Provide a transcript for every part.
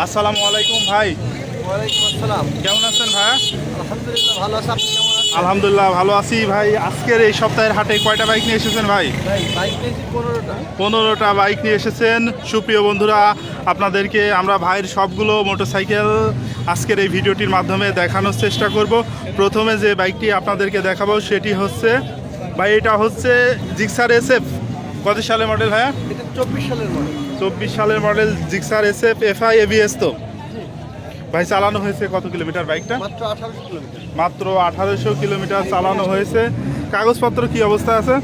আসসালামু আলাইকুম ভাই। ওয়ালাইকুম আসসালাম। কেমন আছেন ভাইয়া আলহামদুলিল্লাহ ভালো আছে। আপনি কেমন আছেন? আলহামদুলিল্লাহ ভালো আছি ভাই। আজকের এই সপ্তাহের হাটে কয়টা বাইক নিয়ে এসেছেন ভাই? ভাই পনেরোটা। বাইক নিয়ে এসেছেন। সুপ্রিয় বন্ধুরা আপনাদেরকে আমরা ভাইয়ের সবগুলো মোটরসাইকেল আজকের এই ভিডিওটির মাধ্যমে দেখানোর চেষ্টা করব। প্রথমে যে বাইকটি আপনাদেরকে দেখাবো সেটি হচ্ছে ভাই এটা হচ্ছে জিক্সার এসএফ কত সালের মডেল ভাইয়া? এটা চব্বিশ সালের মডেল চব্বিশ সালের model Gixxer SF FI ABS তো। ভাই চালানো হয়েছে কত কিলোমিটার বাইকটা? মাত্র আঠারোশো কিলোমিটার। চালানো হয়েছে। কাগজপত্র কি অবস্থা আছে?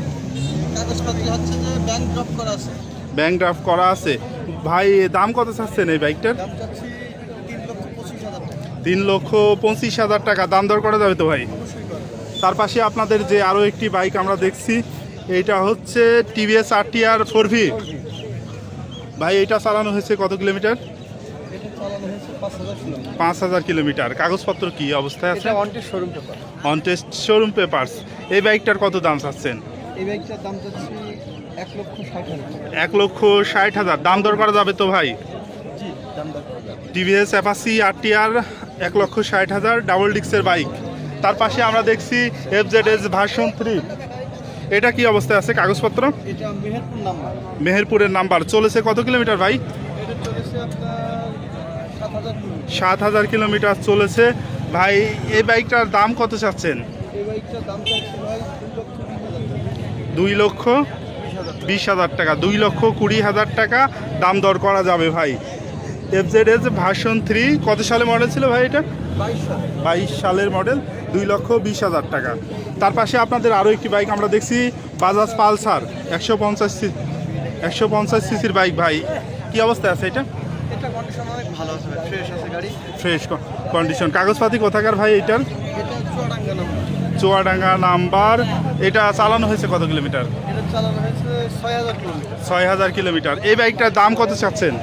ব্যাংক ড্রপ করা আছে। ড্রাফট করা আছে। ভাই দাম কত চাচ্ছেন এই বাইকটার? তিন লক্ষ পঁচিশ হাজার টাকা। তিন লক্ষ পঁচিশ হাজার টাকা। দাম দর করা যাবে তো ভাই? তার পাশে আপনাদের যে আরও একটি বাইক আমরা দেখছি এইটা হচ্ছে TVS R T R four V. ভাই এটা চালানো হয়েছে কত কিলোমিটার? পাঁচ হাজার কিলোমিটার। কাগজপত্র কি অবস্থায় আছে? Wanted showroom paper on test showroom papers এই বাইকটার কত দাম চাচ্ছেন? এই বাইকটার দাম চাচ্ছি এক লক্ষ ষাট হাজার। দাম দর করা যাবে তো ভাই। টিভিএস অ্যাপাসি আর এক লক্ষ ষাট হাজার ডাবল ডিক্সের বাইক তার পাশে আমরা দেখছি F Z S version three এটা কি অবস্থায় আছে কাগজপত্র? মেহেরপুরের নাম্বার। চলেছে কত কিলোমিটার ভাই? সাত হাজার কিলোমিটার। চলেছে। ভাই এই বাইকটার দাম কত চাচ্ছেন? দুই লক্ষ বিশ হাজার টাকা। দুই লক্ষ কুড়ি হাজার টাকা দাম দর করা যাবে ভাই। F Z S version three কত সালে মডেল ছিল ভাই এটা? বাইশ সালের মডেল দুই লক্ষ বিশ হাজার টাকা। তার পাশে আপনাদের আরও একটি বাইক আমরা দেখছি বাজাজ পালসার একশো পঞ্চাশ একশো পঞ্চাশ সিসির বাইক ভাই। কি অবস্থায় আছে এটা? ফ্রেশ কন্ডিশন কাগজপাতি কোথাকার ভাই এটার? এটা চুয়াডাঙ্গা নাম্বার এটা চালানো হয়েছে কত কিলোমিটার ছয় হাজার কিলোমিটার এই বাইকটার দাম কত চাচ্ছেন?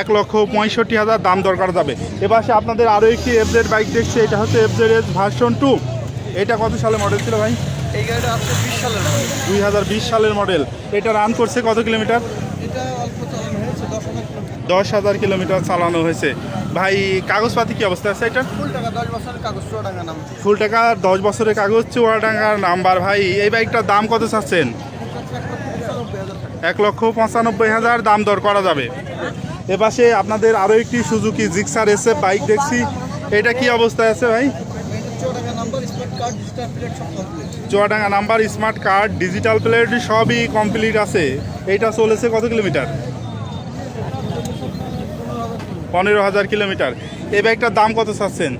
এক লক্ষ পঁয়ষট্টি হাজার দাম দরকার যাবে। সে আপনাদের আরও একটি এফজেড বাইক দেখছে, এটা হচ্ছে এফজেড এস ভার্সন টু এটা কত সালে মডেল ছিল ভাই? এই গাড়িটা বিশ সালের দুই হাজার বিশ সালের মডেল এটা রান করছে কত কিলোমিটার? দশ হাজার কিলোমিটার চালানো হয়েছে। ভাই, কাগজপাতি কি অবস্থা আছে এটা ফুল টাকা দশ বছরের কাগজ চুয়াডাঙ্গা নাম ফুল টাকা দশ বছরের কাগজ চুয়াডাঙ্গার নাম্বার। ভাই, এই বাইকটার দাম কত চাচ্ছেন? এক লক্ষ পঁচানব্বই হাজার দাম দর করা যাবে। এপাশে আপনাদের আরও একটি সুজুকি জিক্সার এসে বাইক দেখছি। এটা কি অবস্থায় আছে ভাই? Chuadanga number, smart card, digital plate, সবই কমপ্লিট আছে। এইটা চলেছে কত কিলোমিটার? পনেরো হাজার কিলোমিটার। এই বাইকটার দাম কত চাচ্ছেন?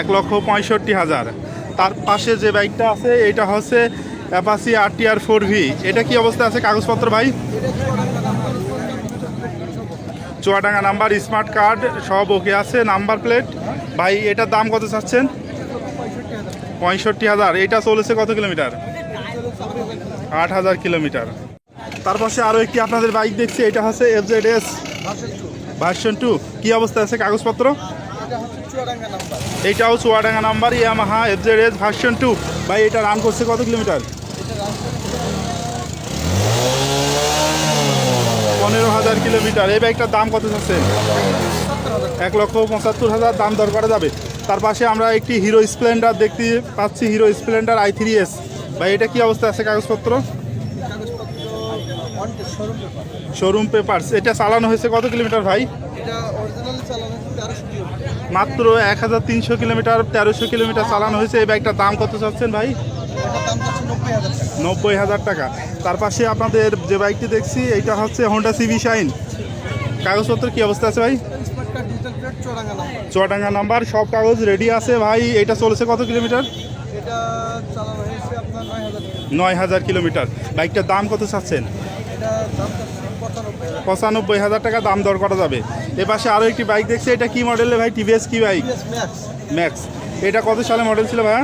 এক লক্ষ পঁয়ষট্টি হাজার। তার পাশে যে বাইকটা আছে, এটা হচ্ছে অ্যাপাসি আর টি আর ফোর ভি এটা কি অবস্থা আছে কাগজপত্র ভাই? চুয়াডাঙ্গা নাম্বার স্মার্ট কার্ড সব ওকে আছে, নাম্বার প্লেট ভাই, এটার দাম কত চাচ্ছেন? পঁয়ষট্টি হাজার। এটা চলেছে কত কিলোমিটার? আট হাজার কিলোমিটার। তার পাশে আরও একটি আপনাদের বাইক দেখছি, এটা হচ্ছে F Z S version two কী অবস্থা আছে কাগজপত্র? এটা হচ্ছে চুয়াডাঙ্গা নাম্বার এইটাও Chuadanga number Yamaha F Z S version two ভাই, এটা রান করছে কত কিলোমিটার এটা রাজধানী পনেরো হাজার কিলোমিটার। এই বাইকটার দাম কত হাজার এক লক্ষ পঁচাত্তর হাজার দাম দর করা যাবে। তার পাশে আমরা একটি হিরো স্প্লেন্ডার দেখতে পাচ্ছি Hero Splendor I three S ভাই, এটা কি অবস্থা আছে কাগজপত্র? শোরুম পেপার এটা চালানো হয়েছে কত কিলোমিটার ভাই? মাত্র এক হাজার তিনশো কিলোমিটার, তেরোশো কিলোমিটার চালানো হয়েছে। এই বাইকটার দাম কত চাচ্ছেন ভাই? নব্বই হাজার টাকা। তার পাশে আপনাদের যে বাইকটি দেখছি এইটা হচ্ছে হন্ডা সিভি শাইন কাগজপত্র কি অবস্থা আছে ভাই? চুয়াডাঙ্গা নাম্বার সব কাগজ রেডি আছে ভাই। এটা চলেছে কত কিলোমিটার? নয় হাজার কিলোমিটার। বাইকটার দাম কত চাচ্ছেন? পঁচানব্বই হাজার টাকা দাম দর করা যাবে। এ পাশে আরও একটি বাইক দেখছি এটা কি মডেলের ভাই? টিভিএস কি বাইক ম্যাক্স এটা কত সালে মডেল ছিল ভাইয়া?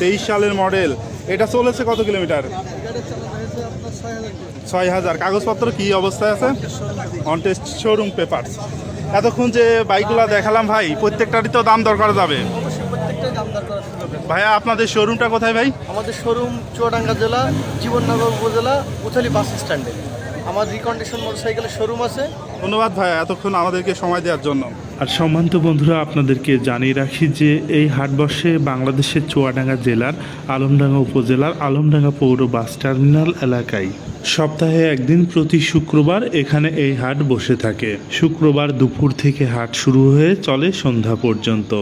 তেইশ সালের মডেল এটা চলেছে কত কিলোমিটার? ছয় হাজার কাগজপত্র কি অবস্থায় আছে? অন টেস্ট শোরুম পেপার এতক্ষণ যে বাইকগুলো দেখালাম ভাই প্রত্যেকটারই তো দাম দরকার যাবে। ভাইয়া আপনাদের শোরুমটা কোথায় ভাই? আমাদের শোরুম চুয়াডাঙ্গা জেলা জীবননগর উপজেলা উথালি বাস স্ট্যান্ডে আমার রিকন্ডিশন মোটরসাইকেলের শোরুম আছে। ধন্যবাদ ভাইয়া এতক্ষণ আমাদেরকে সময় দেওয়ার জন্য। আর সম্মানিত বন্ধুরা, আপনাদেরকে জানিয়ে রাখি যে এই হাটবর্ষে বাংলাদেশের চুয়াডাঙ্গা জেলার আলমডাঙ্গা উপজেলার আলমডাঙ্গা পৌর বাস টার্মিনাল এলাকায় সপ্তাহে একদিন প্রতি শুক্রবার এখানে এই হাট বসে থাকে। শুক্রবার দুপুর থেকে হাট শুরু হয়ে চলে সন্ধ্যা পর্যন্ত।